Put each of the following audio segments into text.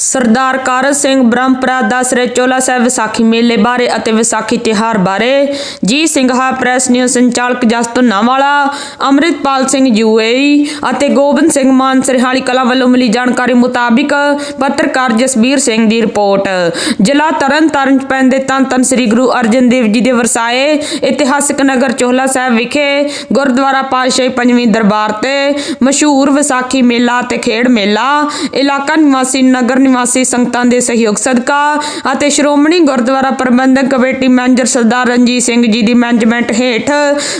ਸਰਦਾਰ ਕਾਰਜ ਸਿੰਘ ਬ੍ਰਹਮਪੁਰਾ ਦਾ ਰਹੇ ਚੋਲਾ ਸਾਹਿਬ ਵਿਸਾਖੀ ਮੇਲੇ ਬਾਰੇ ਅਤੇ ਵਿਸਾਖੀ ਤਿਉਹਾਰ ਬਾਰੇ। ਜੀ ਸਿੰਘਾ ਪ੍ਰੈਸ ਨਿਊਜ਼ ਸੰਚਾਲਕ ਜਸਤ ਨਾਵਾਲਾ, ਅੰਮ੍ਰਿਤਪਾਲ ਸਿੰਘ ਯੂਏਈ ਅਤੇ ਗੋਬਿੰਦ ਸਿੰਘ ਮਾਨ ਸਰਹਾਲੀ ਕਲਾ ਵੱਲੋਂ ਮਿਲੀ ਜਾਣਕਾਰੀ ਮੁਤਾਬਿਕ ਪੱਤਰਕਾਰ ਜਸਬੀਰ ਸਿੰਘ ਦੀ ਰਿਪੋਰਟ। ਜ਼ਿਲ੍ਹਾ ਤਰਨਤਾਰਨ ਚ ਪੈਂਦੇ ਧੰਨ ਧੰਨ ਸ੍ਰੀ ਗੁਰੂ ਅਰਜਨ ਦੇਵ ਜੀ ਦੇ ਵਰਸਾਏ ਇਤਿਹਾਸਕ ਨਗਰ ਚੋਹਲਾ ਸਾਹਿਬ ਵਿਖੇ ਗੁਰਦੁਆਰਾ ਪਾਤਸ਼ਾਹੀ ਪੰਜਵੀਂ ਦਰਬਾਰ ਤੇ ਮਸ਼ਹੂਰ ਵਿਸਾਖੀ ਮੇਲਾ ਤੇ ਖੇਡ ਮੇਲਾ। ਇਲਾਕਾ ਨਿਵਾਸੀ ਨਗਰ ਨਿਵਾਸੀ ਸੰਗਤਾਂ ਦੇ ਸਹਿਯੋਗ ਸਦਕਾ ਅਤੇ ਸ਼੍ਰੋਮਣੀ ਗੁਰਦੁਆਰਾ ਪ੍ਰਬੰਧਕ ਕਮੇਟੀ ਮੈਨੇਜਰ ਸਰਦਾਰ ਰਣਜੀਤ ਸਿੰਘ ਜੀ ਦੀ ਮੈਨੇਜਮੈਂਟ ਹੇਠ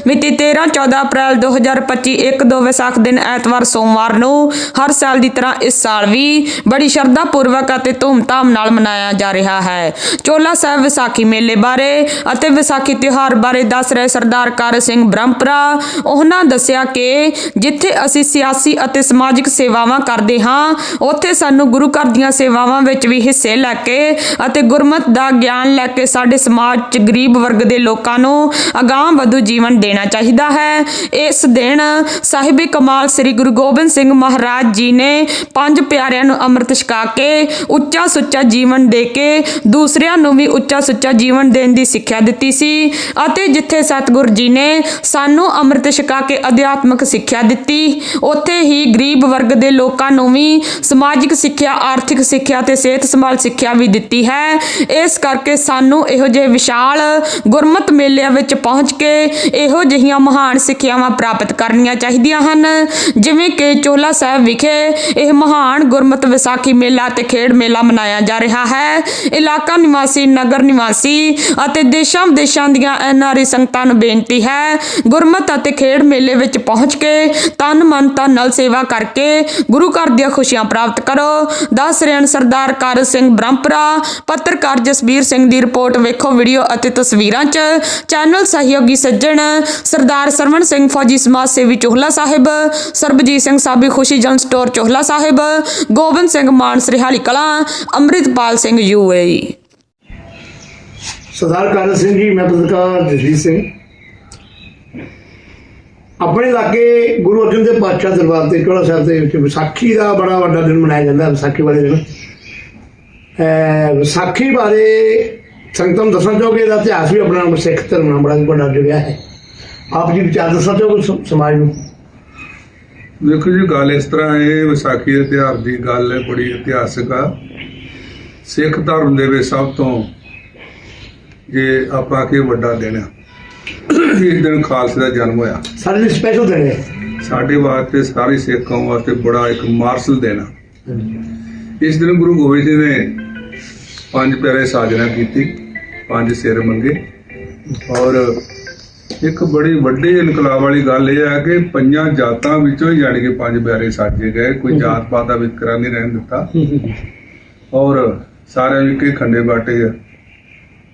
ਮਿਤੀ 13 14 ਅਪ੍ਰੈਲ 2025 ਇੱਕ ਦੋ ਵਿਸਾਖ ਦਿਨ ਐਤਵਾਰ ਸੋਮਵਾਰ ਨੂੰ ਹਰ ਸਾਲ ਦੀ ਤਰ੍ਹਾਂ ਇਸ ਸਾਲ ਵੀ ਬੜੀ ਸ਼ਰਧਾ ਪੂਰਵਕ ਅਤੇ ਧੂਮਧਾਮ ਨਾਲ ਮਨਾਇਆ ਜਾ ਰਿਹਾ ਹੈ। ਚੋਲਾ ਸਾਹਿਬ ਵਿਸਾਖੀ ਮੇਲੇ ਬਾਰੇ ਅਤੇ ਵਿਸਾਖੀ ਤਿਉਹਾਰ ਬਾਰੇ ਦੱਸ ਰਹੇ ਸਰਦਾਰ ਕਰ ਸਿੰਘ ਬ੍ਰਹਮਪੁਰਾ, ਉਹਨਾਂ ਦੱਸਿਆ ਕਿ ਜਿੱਥੇ ਅਸੀਂ ਸਿਆਸੀ ਅਤੇ ਸਮਾਜਿਕ ਸੇਵਾਵਾਂ ਕਰਦੇ ਹਾਂ, ਉੱਥੇ ਸਾਨੂੰ ਗੁਰੂ ਘਰ ਦੀਆਂ ਸੇਵਾਵਾਂ ਵਿੱਚ ਵੀ ਹਿੱਸੇ ਲੈ ਕੇ ਅਤੇ ਗੁਰਮਤ ਦਾ ਗਿਆਨ ਲੈ ਕੇ ਸਾਡੇ ਸਮਾਜ 'ਚ ਗਰੀਬ ਵਰਗ ਦੇ ਲੋਕਾਂ ਨੂੰ ਅਗਾਂਹ ਵਧੂ ਜੀਵਨ ਦੇਣਾ ਚਾਹੀਦਾ ਹੈ। ਇਸ ਦਿਨ ਸਾਹਿਬ ਕਮਾਲ ਸ੍ਰੀ ਗੁਰੂ ਗੋਬਿੰਦ ਸਿੰਘ ਮਹਾਰਾਜ ਜੀ ਨੇ ਪੰਜ ਪਿਆਰਿਆਂ ਨੂੰ ਅੰਮ੍ਰਿਤ ਛਕਾ ਕੇ ਉੱਚਾ ਸੁੱਚਾ ਜੀਵਨ ਦੇ ਕੇ ਦੂਸਰਿਆਂ ਨੂੰ ਵੀ ਉੱਚਾ ਸੁੱਚਾ ਜੀਵਨ ਦੇਣ ਦੀ ਸਿੱਖਿਆ ਦਿੱਤੀ ਸੀ ਅਤੇ ਜਿੱਥੇ ਸਤਿਗੁਰ ਜੀ ਨੇ ਸਾਨੂੰ ਅੰਮ੍ਰਿਤ ਛਕਾ ਕੇ ਅਧਿਆਤਮਿਕ ਸਿੱਖਿਆ ਦਿੱਤੀ, ਉੱਥੇ ਹੀ ਗਰੀਬ ਵਰਗ ਦੇ ਲੋਕਾਂ ਨੂੰ ਵੀ ਸਮਾਜਿਕ ਸਿੱਖਿਆ, ਆਰਥਿਕ ਸਿੱਖਿਆ ਤੇ ਸਿਹਤ ਸੰਭਾਲ ਸਿੱਖਿਆ ਵੀ ਦਿੱਤੀ ਹੈ। ਇਸ ਕਰਕੇ ਸਾਨੂੰ ਇਹੋ ਜਿਹੇ ਵਿਸ਼ਾਲ ਗੁਰਮਤ ਮੇਲਿਆਂ ਵਿੱਚ ਪਹੁੰਚ ਕੇ ਇਹੋ ਜਿਹੀਆਂ ਮਹਾਨ ਸਿੱਖਿਆਵਾਂ ਪ੍ਰਾਪਤ ਕਰਨੀਆਂ ਚਾਹੀਦੀਆਂ ਹਨ। ਜਿਵੇਂ ਕਿ ਚੋਲਾ ਸਾਹਿਬ ਵਿਖੇ ਇਹ ਮਹਾਨ ਗੁਰਮਤ ਵਿਸਾਖੀ ਮੇਲਾ ਤੇ ਖੇਡ ਮੇਲਾ ਮਨਾਇਆ ਜਾ ਰਿਹਾ ਹੈ। ਇਲਾਕਾ ਨਿਵਾਸੀ, ਨਗਰ ਨਿਵਾਸੀ ਅਤੇ ਦੇਸ਼ਾਂ ਵਿਦੇਸ਼ਾਂ ਦੀਆਂ ਐਨਆਰਆਈ ਸੰਗਤਾਂ ਨੂੰ ਬੇਨਤੀ ਹੈ, ਗੁਰਮਤ ਅਤੇ ਖੇਡ ਮੇਲੇ ਵਿੱਚ ਪਹੁੰਚ ਕੇ ਤਨ ਮਨ ਤਨ ਨਾਲ ਸੇਵਾ ਕਰਕੇ ਗੁਰੂ ਘਰ ਦੀਆਂ ਖੁਸ਼ੀਆਂ ਪ੍ਰਾਪਤ ਕਰੋ। ਦਸ ਸਕੱਤਰੇਅਨ ਸਰਦਾਰ ਕਰ ਸਿੰਘ ਬ੍ਰਹਮਪਰਾ ਪੱਤਰਕਾਰ ਜਸਬੀਰ ਸਿੰਘ ਦੀ ਰਿਪੋਰਟ ਵੇਖੋ ਵੀਡੀਓ ਅਤੇ ਤਸਵੀਰਾਂ 'ਚ ਚੈਨਲ ਸਹਿਯੋਗੀ ਸੱਜਣ ਸਰਦਾਰ ਸਰਵਣ ਸਿੰਘ ਫੌਜੀ ਸਮਾਜ ਸੇਵੀ ਚੋਹਲਾ ਸਾਹਿਬ, ਸਰਬਜੀਤ ਸਿੰਘ ਸਾਬੀ ਖੁਸ਼ੀ ਜਨ ਸਟੋਰ ਚੋਹਲਾ ਸਾਹਿਬ, ਗੋਬਿੰਦ ਸਿੰਘ ਮਾਨ ਸ੍ਰੀਹਾਲੀ ਕਲਾ, ਅੰਮ੍ਰਿਤਪਾਲ ਸਿੰਘ ਯੂਏਈ ਸਰਦਾਰ ਕਰਨ ਸਿੰਘ ਜੀ, ਮੈਂ ਪੱਤਰਕਾਰ ਜਸਬੀਰ ਸਿੰਘ। ਆਪਣੇ ਇਲਾਕੇ ਗੁਰੂ ਅਰਜਨ ਦੇਵ ਪਾਤਸ਼ਾਹ ਦਰਬਾਰ ਤੇ ਚੋਲਾ ਸਾਹਿਬ ਦੇ ਵਿੱਚ ਵਿਸਾਖੀ ਦਾ ਬੜਾ ਵੱਡਾ ਦਿਨ ਮਨਾਇਆ ਜਾਂਦਾ, ਵਿਸਾਖੀ ਵਾਲੇ ਦਿਨ। ਵਿਸਾਖੀ ਬਾਰੇ ਸੰਗਤਾਂ ਨੂੰ ਦੱਸਣਾ ਚਾਹੋਗੇ? ਇਹਦਾ ਇਤਿਹਾਸ ਵੀ ਆਪਣਾ ਸਿੱਖ ਧਰਮ ਨਾਲ ਬੜਾ ਵੱਡਾ ਜੁੜਿਆ ਹੈ। ਆਪ ਜੀ ਵਿਚਾਰ ਦੱਸਣਾ ਚਾਹੋਗੇ ਸਮਾਜ ਨੂੰ? ਦੇਖੋ ਜੀ, ਗੱਲ ਇਸ ਤਰ੍ਹਾਂ ਹੈ, ਵਿਸਾਖੀ ਦੇ ਤਿਉਹਾਰ ਦੀ ਗੱਲ ਹੈ, ਬੜੀ ਇਤਿਹਾਸਕ ਆ। ਸਿੱਖ ਧਰਮ ਦੇ ਵਿੱਚ ਸਭ ਤੋਂ ਜੇ ਆਪਾਂ ਕਿ ਵੱਡਾ ਦਿਨ ਆ। ਇਸ ਦਿਨ ਖਾਲਸੇ ਦਾ ਜਨਮ ਹੋਇਆ। ਸਾਡੇ ਲਈ ਸਪੈਸ਼ਲ ਦਿਨ ਹੈ। ਸਾਡੇ ਵਾਸਤੇ ਸਾਰੇ ਸਿੱਖ ਕੌਮ ਵਾਸਤੇ ਬੜਾ ਇੱਕ ਮਾਰਸ਼ਲ ਦਿਨ ਆ। ਇਸ ਦਿਨ ਗੁਰੂ ਗੋਬਿੰਦ ਸਿੰਘ ਨੇ ਪੰਜ ਪਿਆਰੇ ਸਾਜਣਾ ਕੀਤੀ ਪੰਜ ਸਿਰ ਮੰਗੇ। ਔਰ ਇੱਕ ਬੜੀ ਵੱਡੀ ਇਨਕਲਾਬ ਵਾਲੀ ਗੱਲ ਇਹ ਹੈ ਕਿ ਪੰਜਾਂ ਜਾਤਾਂ ਵਿੱਚੋਂ ਹੀ ਜਾਣੀ ਕਿ ਪੰਜ ਪਿਆਰੇ ਸਾਜੇ ਗਏ ਕੋਈ ਜਾਤ ਪਾਤ ਦਾ ਵਿਤਕਰਾ ਨਹੀਂ ਰਹਿਣ ਦਿੱਤਾ। ਔਰ ਸਾਰਿਆਂ ਇੱਕੇ ਖੰਡੇ ਬਾਟੇ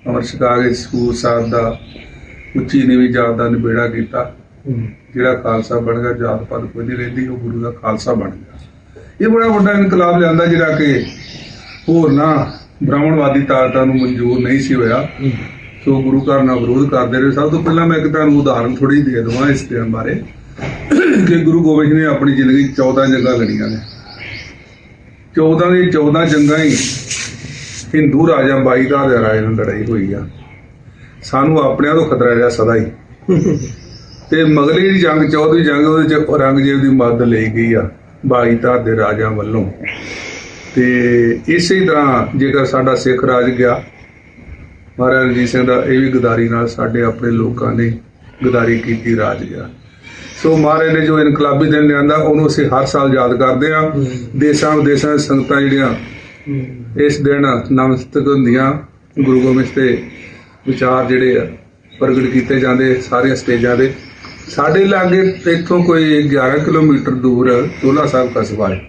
ਅਮਰ ਕੇ ਸਕੂਲ ਸਾਹਿਬ ਦਾ ਉੱਚੀ ਨੀਵੀਂ ਜਾਤ ਦਾ ਨਿਬੇੜਾ ਕੀਤਾ। ਜਿਹੜਾ ਖਾਲਸਾ ਬਣ ਗਿਆ ਜਾਤ ਪਾਤ ਕੋਈ ਨਹੀਂ ਰਹਿੰਦੀ ਉਹ ਗੁਰੂ ਦਾ ਖਾਲਸਾ ਬਣ ਗਿਆ। ਇਹ ਬੜਾ ਵੱਡਾ ਇਨਕਲਾਬ ਲਿਆਂਦਾ ਜਿਹੜਾ ਕਿ ਹੋਰ ਨਾ ਬ੍ਰਾਹਮਣਵਾਦੀ ਤਾਕਤਾਂ ਨੂੰ ਮਨਜ਼ੂਰ ਨਹੀਂ ਸੀ ਹੋਇਆ। ਸੋ ਗੁਰੂ ਘਰ ਨਾਲ ਵਿਰੋਧ ਕਰਦੇ ਰਹੇ। ਸਭ ਤੋਂ ਪਹਿਲਾਂ ਮੈਂ ਇੱਕ ਤੁਹਾਨੂੰ ਉਦਾਹਰਨ ਥੋੜੀ ਦੇ ਦਵਾਂ ਇਸ ਦਿਨ ਬਾਰੇ। ਕਿ ਗੁਰੂ ਗੋਬਿੰਦ ਸਿੰਘ ਨੇ ਆਪਣੀ ਜ਼ਿੰਦਗੀ 'ਚ 14 ਜੰਗਾਂ ਲੜੀਆਂ ਨੇ। 14 ਦੀ 14 ਜੰਗਾਂ ਹੀ ਹਿੰਦੂ ਰਾਜਾ ਬਾਈ ਦਾ ਦੇ ਰਾਜ ਨਾਲ ਲੜਾਈ ਹੋਈ ਆ। ਸਾਨੂੰ ਆਪਣਿਆਂ ਤੋਂ ਖਤਰਾ ਰਿਹਾ ਸਦਾ ਹੀ। ਤੇ ਮਗਲੀ ਜਿਹੜੀ ਜੰਗ 14ਵੀਂ ਜੰਗ ਉਹਦੇ ਚ ਔਰੰਗਜ਼ੇਬ ਦੀ ਮਦਦ ਲਈ ਗਈ ਆ ਬਾਈ ਧਾਰ ਦੇ ਰਾਜਾ ਵੱਲੋਂ। ਤੇ ਇਸੇ ਤਰ੍ਹਾਂ ਜੇਕਰ ਸਾਡਾ ਸਿੱਖ ਰਾਜ ਗਿਆ ਮਹਾਰਾਜਾ ਰਣਜੀਤ ਸਿੰਘ ਦਾ ਇਹ ਵੀ ਗਦਾਰੀ ਨਾਲ ਸਾਡੇ ਆਪਣੇ ਲੋਕਾਂ ਨੇ ਗਦਾਰੀ ਕੀਤੀ ਰਾਜ ਗਿਆ। ਸੋ ਮਹਾਰਾਜ ਨੇ ਜੋ ਇਨਕਲਾਬੀ ਦਿਨ ਲਿਆਂਦਾ ਉਹਨੂੰ ਅਸੀਂ ਹਰ ਸਾਲ ਯਾਦ ਕਰਦੇ ਆ ਦੇਸ਼ਾਂ ਵਿਦੇਸ਼ਾਂ ਦੀਆਂ ਸੰਗਤਾਂ ਜਿਹੜੀਆਂ ਇਸ ਦਿਨ ਨਮਸਤਕ ਹੁੰਦੀਆਂ ਗੁਰੂ ਗੋਬਿੰਦ ਤੇ ਵਿਚਾਰ ਜਿਹੜੇ ਆ, ਪ੍ਰਗਟ ਕੀਤੇ ਜਾਂਦੇ ਸਾਰੀਆਂ ਸਟੇਜਾਂ ਦੇ। ਸਾਡੇ ਲਾਗੇ ਇੱਥੋਂ ਕੋਈ 11 ਕਿਲੋਮੀਟਰ ਦੂਰ ਚੋਲਾ ਸਾਹਿਬ ਕਸਬਾ ਹੈ।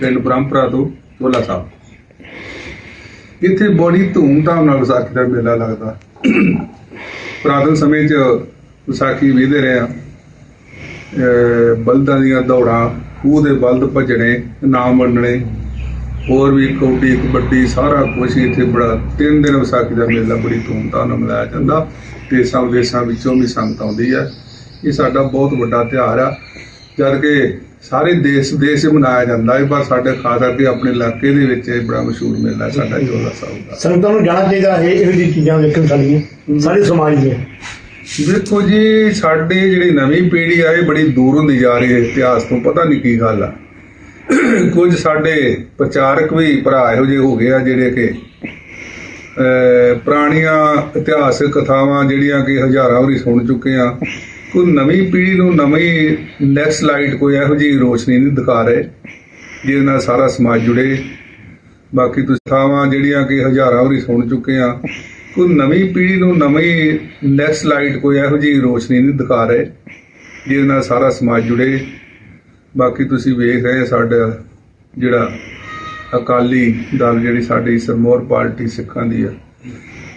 ਪਿੰਡ ਬ੍ਰਹਮਪੁਰਾ ਤੋਂ ਚੋਲਾ ਸਾਹਿਬ। ਇੱਥੇ ਬੜੀ ਧੂਮਧਾਮ ਨਾਲ ਵਿਸਾਖੀ ਦਾ ਮੇਲਾ ਲੱਗਦਾ। ਪੁਰਾਤਨ ਸਮੇਂ 'ਚ ਵਿਸਾਖੀ ਵੇਖਦੇ ਰਹੇ ਆ। ਬਲਦਾਂ ਦੀਆਂ ਦੌੜਾਂ, ਖੂਹ ਦੇ ਬਲਦ ਭੱਜਣੇ, ਨਾਮ ਵੰਡਣੇ। ਹੋਰ ਵੀ ਕੌਡੀ ਕਬੱਡੀ ਸਾਰਾ ਕੁਝ ਇੱਥੇ ਬੜਾ ਤਿੰਨ ਦਿਨ ਵਿਸਾਖੀ ਦਾ ਮੇਲਾ ਬੜੀ ਧੂਮਧਾਮ ਨਾਲ ਮਨਾਇਆ ਜਾਂਦਾ ਦੇਸਾਂ ਵਿਦੇਸ਼ਾਂ ਵਿੱਚੋਂ ਵੀ ਸੰਗਤ ਆਉਂਦੀ ਹੈ ਇਹ ਸਾਡਾ ਬਹੁਤ ਵੱਡਾ ਤਿਉਹਾਰ ਆ। ਜਦ ਕਿ ਸਾਰੇ ਦੇਸ਼ ਵਿਦੇਸ਼ 'ਚ ਮਨਾਇਆ ਜਾਂਦਾ ਹੈ ਪਰ ਸਾਡੇ ਖਾਸ ਕਰਕੇ ਆਪਣੇ ਇਲਾਕੇ ਦੇ ਵਿੱਚ ਇਹ ਬੜਾ ਮਸ਼ਹੂਰ ਮੇਲਾ ਸਾਡਾ ਚੋਲਾ ਸਾਹਿਬ ਦਾ। ਸੰਗਤਾਂ ਨੂੰ ਜਾਣਾ ਚਾਹੀਦਾ ਹੈ ਇਹੋ ਜਿਹੀ ਚੀਜ਼ਾਂ ਵੇਖਣ ਸਾਡੀਆਂ ਸਾਰੇ ਸਮਾਜ ਦੀਆਂ। ਦੇਖੋ ਜੀ ਸਾਡੀ ਜਿਹੜੀ ਨਵੀਂ ਪੀੜ੍ਹੀ ਆ ਇਹ ਬੜੀ ਦੂਰ ਹੁੰਦੀ ਜਾ ਰਹੀ ਹੈ ਇਤਿਹਾਸ ਤੋਂ ਪਤਾ ਨਹੀਂ ਕੀ ਗੱਲ ਆ। ਕੁਝ ਸਾਡੇ ਪ੍ਰਚਾਰਕ ਵੀ ਭਰਾ ਇਹੋ ਜਿਹੇ ਹੋ ਗਏ ਆ ਜਿਹੜੇ ਕਿ ਪੁਰਾਣੀਆਂ ਇਤਿਹਾਸਕ ਕਥਾਵਾਂ ਜਿਹੜੀਆਂ ਕਿ ਹਜ਼ਾਰਾਂ ਵਾਰੀ ਸੁਣ ਚੁੱਕੇ ਆ। ਕੋਈ ਨਵੀਂ ਪੀੜ੍ਹੀ ਨੂੰ ਨਵੀਂ ਨੈਕਸਟ ਲਾਈਟ ਕੋਈ ਇਹੋ ਜਿਹੀ ਰੋਸ਼ਨੀ ਨਹੀਂ ਦਿਖਾ ਰਹੇ, ਜਿਹਦੇ ਨਾਲ ਸਾਰਾ ਸਮਾਜ ਜੁੜੇ। ਬਾਕੀ ਤੁਸੀਂ ਜਿਹੜੀਆਂ ਕਿ ਹਜ਼ਾਰਾਂ ਵਾਰੀ ਸੁਣ ਚੁੱਕੇ ਆ, ਕੋਈ ਨਵੀਂ ਪੀੜ੍ਹੀ ਨੂੰ ਨਵੀਂ ਨੈਕਸਟ ਲਾਈਟ ਕੋਈ ਇਹੋ ਜਿਹੀ ਰੋਸ਼ਨੀ ਨਹੀਂ ਦਿਖਾ ਰਹੇ, ਜਿਹਦੇ ਨਾਲ ਸਾਰਾ ਸਮਾਜ ਜੁੜੇ। ਬਾਕੀ ਤੁਸੀਂ ਵੇਖ ਰਹੇ ਸਾਡਾ ਜਿਹੜਾ ਅਕਾਲੀ ਦਲ ਜਿਹੜੀ ਸਾਡੀ ਸਰਮੋਰ ਪਾਰਟੀ ਸਿੱਖਾਂ ਦੀ ਆ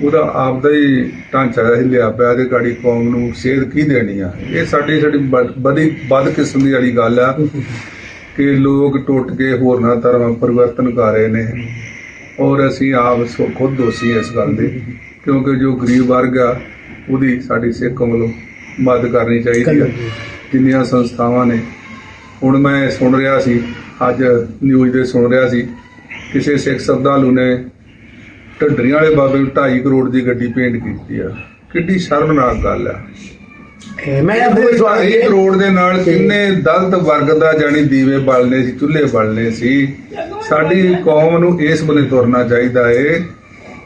ਉਹਦਾ ਆਪਦਾ ਹੀ ਢਾਂਚਾ ਹਿੱਲਿਆ ਪਿਆ ਤੇ ਗਾੜੀ ਕੌਮ ਨੂੰ ਸੇਧ ਕੀ ਦੇਣੀ ਆ? ਇਹ ਸਾਡੀ ਸਾਡੀ ਬਦ- ਬਦੀ ਕਿਸਮ ਦੀ ਵਾਲੀ ਗੱਲ ਆ ਕਿ ਲੋਕ ਟੁੱਟ ਕੇ ਹੋਰਨਾਂ ਧਰਮਾਂ ਪਰਿਵਰਤਨ ਕਰ ਰਹੇ ਨੇ ਔਰ ਅਸੀਂ ਆਪ ਖੁਦ ਦੋਸ਼ੀ ਹਾਂ ਇਸ ਗੱਲ ਦੇ ਕਿਉਂਕਿ ਜੋ ਗਰੀਬ ਵਰਗ ਆ ਉਹਦੀ ਸਾਡੀ ਸਿੱਖ ਕੌਮ ਵੱਲੋਂ ਮਦਦ ਕਰਨੀ ਚਾਹੀਦੀ ਆ। ਜਿੰਨੀਆਂ ਸੰਸਥਾਵਾਂ ਨੇ ਹੁਣ ਮੈਂ ਸੁਣ ਰਿਹਾ ਸੀ ਅੱਜ ਨਿਊਜ਼ ਦੇ ਸੁਣ ਰਿਹਾ ਸੀ ਕਿਸੇ ਸਿੱਖ ਸ਼ਰਧਾਲੂ ਨੇ ਢੱਡਰੀਆਂ ਵਾਲੇ ਬਾਬੇ ਨੂੰ 2.5 ਕਰੋੜ ਦੀ ਗੱਡੀ ਪੇਂਟ ਕੀਤੀ ਆ। ਕਿੱਡੀ ਸ਼ਰਮਨਾਕ ਗੱਲ ਆ। ਇਹ ਮੈਂ ਆਪਣੇ ਸਵਾਲ 2.5 ਇਹ ਕਰੋੜ ਦੇ ਨਾਲ ਕਿੰਨੇ ਦਲਿਤ ਵਰਗ ਦਾ ਜਾਨੀ ਦੀਵੇ ਬਲਨੇ ਸੀ ਚੁੱਲ੍ਹੇ ਬਲਨੇ ਸੀ। ਸਾਡੀ ਕੌਮ ਨੂੰ ਇਸ ਬੰਨੇ ਤੁਰਨਾ ਚਾਹੀਦਾ ਏ।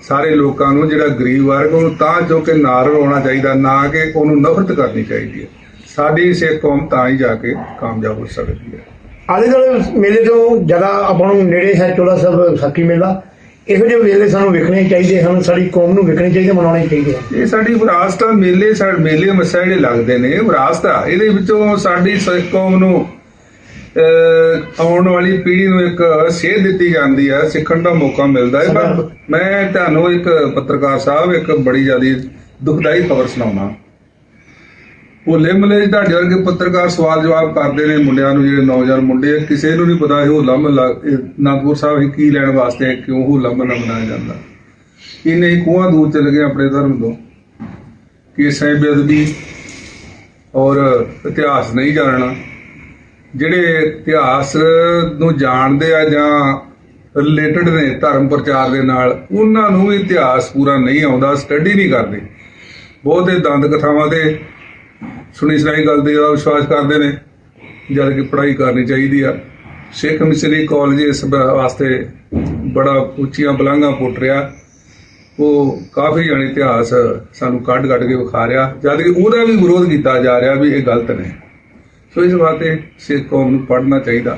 ਸਾਰੇ ਲੋਕਾਂ ਨੂੰ ਜਿਹੜਾ ਗਰੀਬ ਵਰਗ ਉਹਨੂੰ ਤਾਂ ਜੋ ਕਿ ਨਾਰ ਲਾਉਣਾ ਚਾਹੀਦਾ ਨਾ ਕਿ ਉਹਨੂੰ ਨਫ਼ਰਤ ਕਰਨੀ ਚਾਹੀਦੀ ਹੈ ਸਾਡੀ ਸਿੱਖ ਕੌਮ ਤਾਂ ਹੀ ਜਾ ਕੇ ਕਾਮਯਾਬ ਹੋ ਸਕਦੀ ਹੈ। ਆਲੇ ਦੁਆਲੇ ਮੇਲੇ ਤੋਂ ਜ਼ਿਆਦਾ ਆਪਾਂ ਨੂੰ ਨੇੜੇ ਹੈ ਚੋਲਾ ਸਾਹਿਬ ਸਾਕੀ ਮੇਲਾ ਇਹੋ ਜਿਹੇ ਮੇਲੇ ਸਾਨੂੰ ਵੇਖਣੇ ਚਾਹੀਦੇ ਹਨ ਸਾਡੀ ਕੌਮ ਨੂੰ ਵੇਖਣੇ ਚਾਹੀਦੇ ਮਨਾਉਣੇ ਚਾਹੀਦੇ ਹਨ। ਇਹ ਸਾਡੀ ਵਿਰਾਸਤ ਆ ਮੇਲੇ ਸਾਡੇ ਮੇਲੇ ਮੱਸਾ ਜਿਹੜੇ ਲੱਗਦੇ ਨੇ ਵਿਰਾਸਤ ਆ। ਇਹਦੇ ਵਿੱਚੋਂ ਸਾਡੀ ਸਿੱਖ ਕੌਮ ਨੂੰ ਆਉਣ ਵਾਲੀ ਪੀੜ੍ਹੀ ਨੂੰ ਇੱਕ ਸੇਧ ਦਿੱਤੀ ਜਾਂਦੀ ਹੈ ਸਿੱਖਣ ਦਾ ਮੌਕਾ ਮਿਲਦਾ ਹੈ। ਪਰ ਮੈਂ ਤੁਹਾਨੂੰ ਇੱਕ ਪੱਤਰਕਾਰ ਸਾਹਿਬ ਇੱਕ ਬੜੀ ਜ਼ਿਆਦੀ ਦੁਖਦਾਈ ਖਬਰ ਸੁਣਾਉਣਾ ਹੋਲੇ ਮਹੱਲੇ 'ਚ ਤੁਹਾਡੇ ਵਰਗੇ ਪੱਤਰਕਾਰ ਸਵਾਲ ਜਵਾਬ ਕਰਦੇ ਨੇ ਮੁੰਡਿਆਂ ਨੂੰ ਜਿਹੜੇ ਨੌਜਵਾਨ ਮੁੰਡੇ ਆ, ਕਿਸੇ ਨੂੰ ਨਹੀਂ ਪਤਾ ਇਹ ਹੋਲਾ ਮਹੱਲਾ ਇਹ ਨਾਗਪੁਰ ਸਾਹਿਬ ਹੀ ਕੀ ਲੈਣ ਵਾਸਤੇ ਕਿਉਂ ਹੋਲਾ ਮਹੱਲਾ ਮਨਾਇਆ ਜਾਂਦਾ। ਇਹਨੇ ਹੀ ਕੋਹਾਂ ਦੂਰ ਚਲੇ ਗਏ ਆਪਣੇ ਧਰਮ ਤੋਂ ਕਿ ਸਹਿ ਬੇਅਦਬੀ ਔਰ ਇਤਿਹਾਸ ਨਹੀਂ ਜਾਣਨਾ। ਜਿਹੜੇ ਇਤਿਹਾਸ ਨੂੰ ਜਾਣਦੇ ਆ ਜਾਂ ਰਿਲੇਟਡ ਨੇ ਧਰਮ ਪ੍ਰਚਾਰ ਦੇ ਨਾਲ ਉਹਨਾਂ ਨੂੰ ਵੀ ਇਤਿਹਾਸ ਪੂਰਾ ਨਹੀਂ ਆਉਂਦਾ ਸਟੱਡੀ ਨਹੀਂ ਕਰਦੇ। ਬਹੁਤੇ ਦੰਦ ਕਥਾਵਾਂ ਤੇ ਸੁਣੀ ਸੁਣਾਈ ਗੱਲ ਦੇ ਜ਼ਿਆਦਾ ਵਿਸ਼ਵਾਸ ਕਰਦੇ ਨੇ, ਜਦ ਕਿ ਪੜ੍ਹਾਈ ਕਰਨੀ ਚਾਹੀਦੀ ਆ। ਸਿੱਖ ਮਿਸ਼ਨਰੀ ਕਾਲਜ ਇਸ ਵਾਸਤੇ ਬੜਾ ਉੱਚੀਆਂ ਬਲਾਂਘਾਂ ਪੁੱਟ ਰਿਹਾ। ਉਹ ਕਾਫੀ ਜਾਣੀ ਇਤਿਹਾਸ ਸਾਨੂੰ ਕੱਢ ਕੱਢ ਕੇ ਵਿਖਾ ਰਿਹਾ, ਜਦ ਕਿ ਉਹਦਾ ਵੀ ਵਿਰੋਧ ਕੀਤਾ ਜਾ ਰਿਹਾ ਵੀ ਇਹ ਗਲਤ ਨੇ। ਸੋ ਇਸ ਵਾਸਤੇ ਸਿੱਖ ਕੌਮ ਨੂੰ ਪੜ੍ਹਨਾ ਚਾਹੀਦਾ।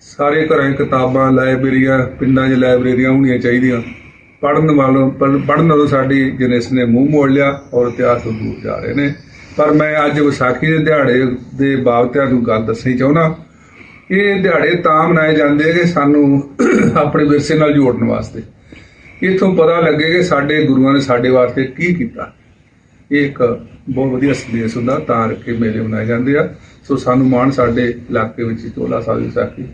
ਸਾਰੇ ਘਰਾਂ 'ਚ ਕਿਤਾਬਾਂ, ਲਾਇਬ੍ਰੇਰੀਆਂ, ਪਿੰਡਾਂ 'ਚ ਲਾਇਬ੍ਰੇਰੀਆਂ ਹੋਣੀਆਂ ਚਾਹੀਦੀਆਂ। ਪੜ੍ਹਨ ਵਾਲੋਂ ਪੜ੍ਹਨ ਨਾਲੋਂ ਸਾਡੀ ਜਨਰੇਸ਼ਨ ਨੇ ਮੂੰਹ ਮੋੜ ਲਿਆ ਔਰ ਇਤਿਹਾਸ ਤੋਂ ਦੂਰ ਜਾ ਰਹੇ ਨੇ। ਪਰ ਮੈਂ ਅੱਜ ਵਿਸਾਖੀ ਦੇ ਦਿਹਾੜੇ ਦੇ ਬਾਬਤ ਤੁਹਾਨੂੰ ਗੱਲ ਦੱਸਣੀ ਚਾਹੁੰਦਾ। ਇਹ ਦਿਹਾੜੇ ਤਾਂ ਮਨਾਏ ਜਾਂਦੇ ਕਿ ਸਾਨੂੰ ਆਪਣੇ ਵਿਰਸੇ ਨਾਲ ਜੋੜਨ ਵਾਸਤੇ। ਇਥੋਂ ਪਤਾ ਲੱਗੇ ਕਿ ਸਾਡੇ ਗੁਰੂਆਂ ਨੇ ਸਾਡੇ ਵਾਸਤੇ ਕੀ ਕੀਤਾ। ਇਹ ਇੱਕ ਬਹੁਤ ਵਧੀਆ ਸੰਦੇਸ਼ ਹੁੰਦਾ, ਤਾਂ ਕਰਕੇ ਮੇਲੇ ਮਨਾਏ ਜਾਂਦੇ ਆ। ਸੋ ਸਾਨੂੰ ਮਾਣ ਸਾਡੇ ਇਲਾਕੇ ਵਿੱਚ ਚੋਲਾ ਸਾਹਿਬ ਦੀ ਵਿਸਾਖੀ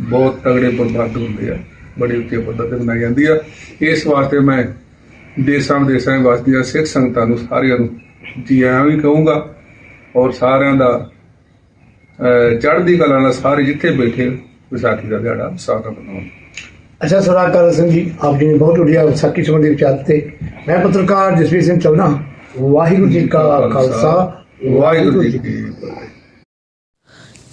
ਬਹੁਤ ਤਗੜੇ ਪ੍ਰਬੰਧ ਹੁੰਦੇ ਆ, ਬੜੇ ਉੱਚੇ ਪੱਧਰ ਤੇ ਮਨਾਈ ਜਾਂਦੀ ਆ। ਇਸ ਵਾਸਤੇ ਮੈਂ ਦੇਸਾਂ ਵਿਦੇਸਾਂ ਵਿੱਚ ਵਸਦੀਆਂ ਸਿੱਖ ਸੰਗਤਾਂ ਨੂੰ ਸਾਰਿਆਂ ਨੂੰ ਜੀ ਆਇਆਂ ਵੀ ਕਹੂੰਗਾ। ਔਰ ਸਾਰਿਆਂ ਦਾ ਚੜ੍ਹਦੀ ਕਲਾ ਨਾਲ ਸਾਰੇ ਜਿੱਥੇ ਬੈਠੇ ਵਿਸਾਖੀ ਦਾ ਦਿਹਾੜਾ ਸਾਰਾ ਬਣਾਉਣ ਅੱਛਾ ਸਰਦਾਰ ਕਰਨ ਸਿੰਘ ਜੀ ਆਪ ਜੀ ਨੇ ਬਹੁਤ ਵਧੀਆ ਵਿਸਾਖੀ ਸੰਬੰਧੀ ਵਿਚਾਰ ਦਿੱਤੇ। ਮੈਂ ਪੱਤਰਕਾਰ ਜਸਵੀਰ ਸਿੰਘ ਚਲਨਾ ਵਾਹਿਗੁਰੂ ਜੀ ਕਾ ਖਾਲਸਾ ਵਾਹਿਗੁਰੂ ਜੀ ਕੀ ਫਤਿਹ।